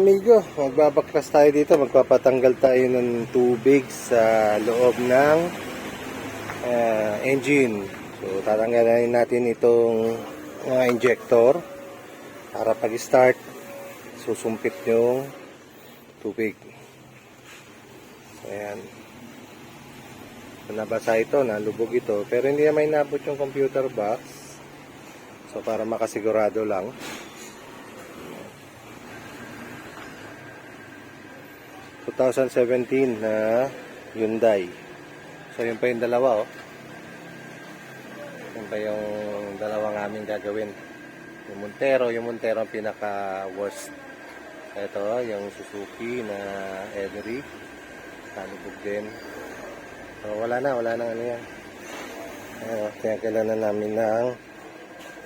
amigo, magbabaklas tayo dito. Magpapatanggal tayo ng tubig sa loob ng ah, engine. So, tatanggalin natin itong mga injector para pag-start, susumpit yung tubig. So, ayan. Nabasa ito, nalubog ito. Pero hindi naman inabot yung computer box. So, para makasigurado lang. 2017 na Hyundai. So, yun pa yung dalawa, oh. Yun pa yung dalawang aming gagawin. Yung Montero, yung Montero ang pinaka-worst. Ito, yung Suzuki na Emery. Talubog din. So, wala na, wala na ano yan. Ayan, oh, tinagalan na namin ng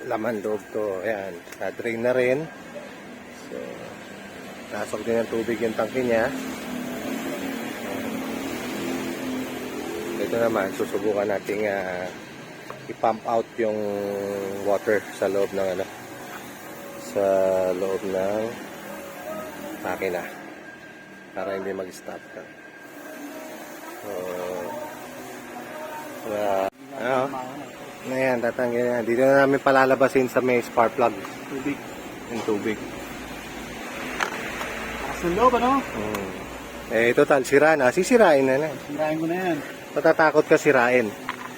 laman loob to. Ayan, ka-drain na rin. So, nasok din ng tubig yung tangke niya. Ito naman, susubukan nating ah, i-pump out yung water sa loob ng ano sa loob ng makina para hindi mag-stop ka. So, uh, ano, Ayan, tatanggalin yan. Dito na namin palalabasin sa may spark plug Tubig. yung tubig. Sa loob, ano? Hmm. Eh, total, sira na. Sisirain na na. Sirain ko na yan. Matatakot ka sirain.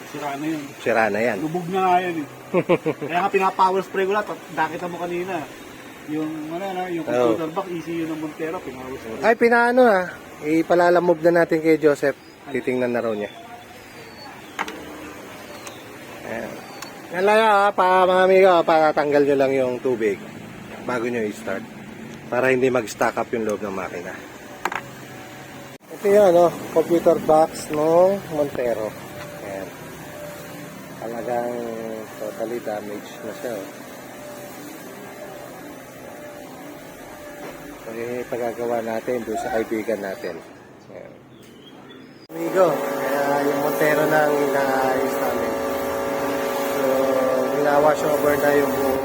Sira na yun. Sira na yan. Lubog na nga yan eh. Kaya nga pinapower spray ko lahat. Nakita mo kanina. Yung, ano, ano, yung Oo. computer box, ECU ng Montero, pinapower spray. Ay, pinaano ah. Ipalalamove na natin kay Joseph. Titingnan na raw niya. Ayan. Yan lang ah, pa mga amigo, patatanggal nyo lang yung tubig bago nyo i-start. Para hindi mag-stack up yung loob ng makina. Ito yung ano, computer box ng Montero. Ayan. Talagang totally damaged na siya. Oh. So, yun yung pagagawa natin doon sa kaibigan natin. Ayan. Amigo, kaya yung Montero na ang inaayos namin. So, winawash over na yung buong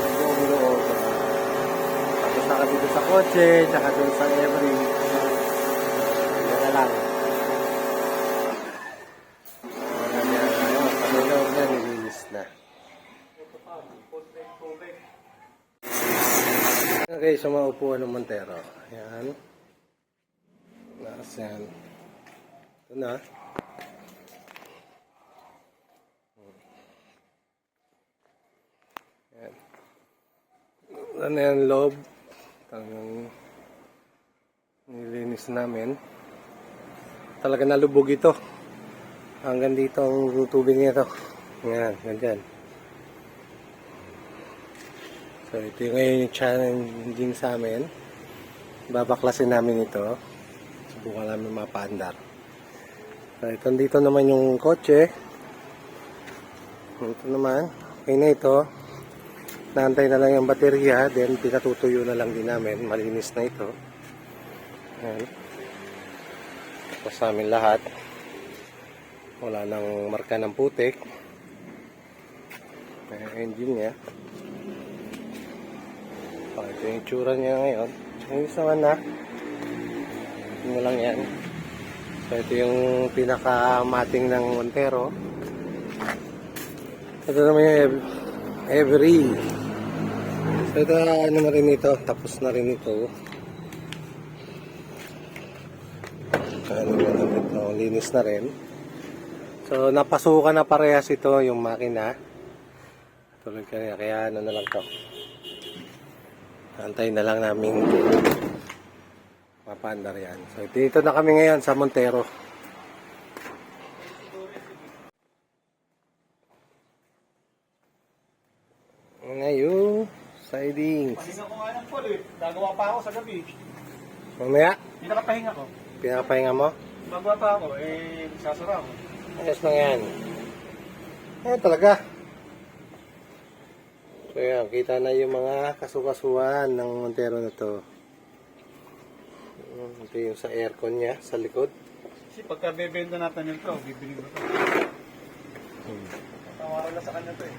yung buong loob. Dito sa kotse, tsaka doon sa every. Yan na lang. Okay, so mga upuan ng Montero. Ayan. Lakas yan. Ito na. Ayan. Ano yan, loob. Talagang nilinis namin. Talaga nalubog ito. Hanggang dito ang tubig nito. Ayan, ganyan. So, ito yung ngayon yung challenging sa amin. Babaklasin namin ito. Subukan namin mapaandar. So, ito dito naman yung kotse. Ito naman. Okay na ito. Naantay na lang yung baterya. Then, pinatutuyo na lang din namin. Malinis na ito. Ayan. Tapos sa amin lahat. Wala nang marka ng putik. Ayan, engine niya. Oh, ito yung tsura niya ngayon. Ayos naman na. Ano lang yan. So, ito yung pinaka-mating ng Montero. Ito naman yung ev- every. So, ito ano na rin ito. Tapos na rin ito. Ano na rin ito. Linis na rin. So, napasukan na parehas ito yung makina. Tuloy kaya, kaya ano na lang to. Antayin na lang namin mapandar yan. So, dito na kami ngayon sa Montero. Ngayon, sidings. Pahinga ko nga ng pool eh. Gagawa pa ako sa gabi. Mamaya, Hindi nakapahinga ko. pinapahinga mo. Gagawa pa ako, eh, sasara ako. Ayos lang yan. Ayan talaga. So yan, kita na yung mga kasukasuan ng Montero na to. Ito yung sa aircon niya, sa likod. Kasi pagka bebenta natin ito, bibili mo ito. Hmm. Tawaran na sa kanya to eh.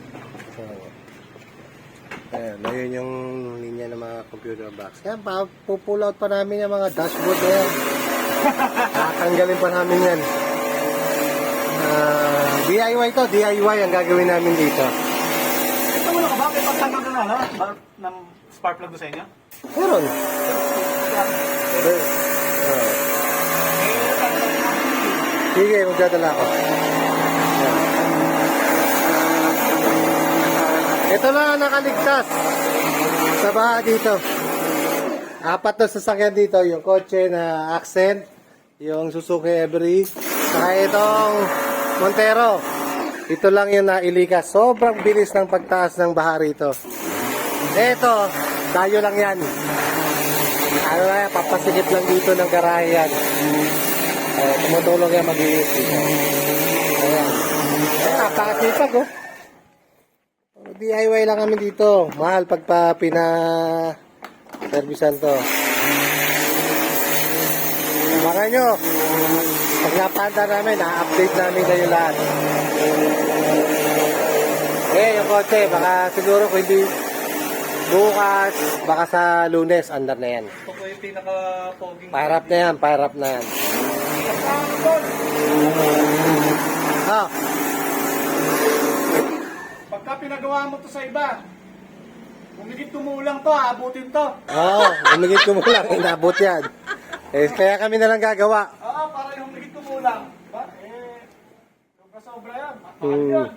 So, Ayan, ayun yung linya ng mga computer box. Yan, pa, pupull out pa namin yung mga dashboard na yan. Tatanggalin pa namin yan. Ah, DIY to, DIY ang gagawin namin dito. Ito mo na ka ba? May pagtanggal na, no? Ba- ng spark plug sa inyo? Meron. Sige, magdadala ako. Ito na nakaligtas sa baha dito. Apat na sasakyan dito, yung kotse na Accent, yung Suzuki Every, saka itong Montero. Ito lang yung nailikas. Sobrang bilis ng pagtaas ng baha rito. Ito, tayo lang yan. Ano na yan, papasikip lang dito ng garahe yan. Eh, tumutulong yan mag-iis. Ayan. Eh, napakasipag oh. DIY lang kami dito. Mahal pagpa pina servisan to. Baka nyo, pag napanda namin, na-update namin kayo lahat. Eh, yung kotse, baka siguro kung hindi bukas, baka sa lunes, andar na yan. Ito po yung pinaka-foging. Pairap na yan, pairap na yan. Ah, Pagka pinagawa mo to sa iba, humigit tumulang to, aabutin to. oo, umigit ko mo lang, inabot yan. Eh, kaya kami na lang gagawa. Oo, para yung humigit tumulang. Ba? Eh, sobra-sobra yan. Mahal Hmm. yan.